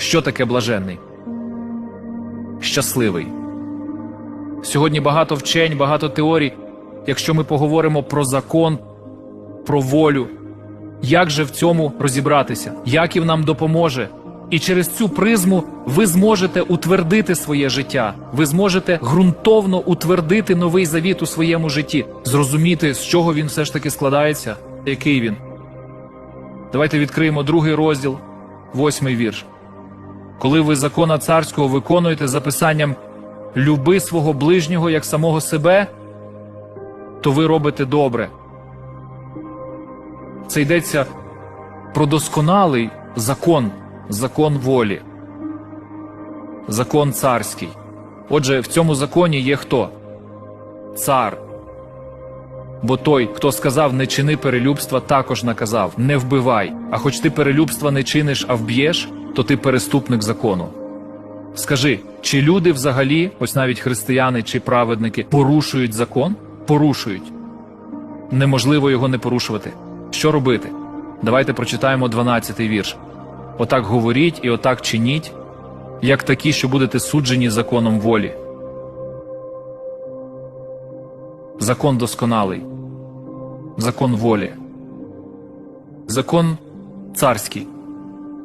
Що таке блаженний? Щасливий. Сьогодні багато вчень, багато теорій. Якщо ми поговоримо про закон, про волю, як же в цьому розібратися? Яків нам допоможе? І через цю призму ви зможете утвердити своє життя. Ви зможете ґрунтовно утвердити новий завіт у своєму житті, зрозуміти, з чого він все ж таки складається, який він. Давайте відкриємо другий розділ, восьмий вірш. Коли ви закона царського виконуєте за писанням люби свого ближнього як самого себе, то ви робите добре. Це йдеться про досконалий закон, закон волі, закон царський. Отже, в цьому законі є хто? Цар. Бо той, хто сказав не чини перелюбства, також наказав не вбивай. А хоч ти перелюбства не чиниш, а вб'єш, то ти переступник закону. Скажи, чи люди взагалі, ось навіть християни чи праведники, порушують закон? Порушують. Неможливо його не порушувати. Що робити? Давайте прочитаємо 12-й вірш. Отак говоріть і отак чиніть, як такі, що будете суджені законом волі. Закон досконалий, закон волі, закон царський.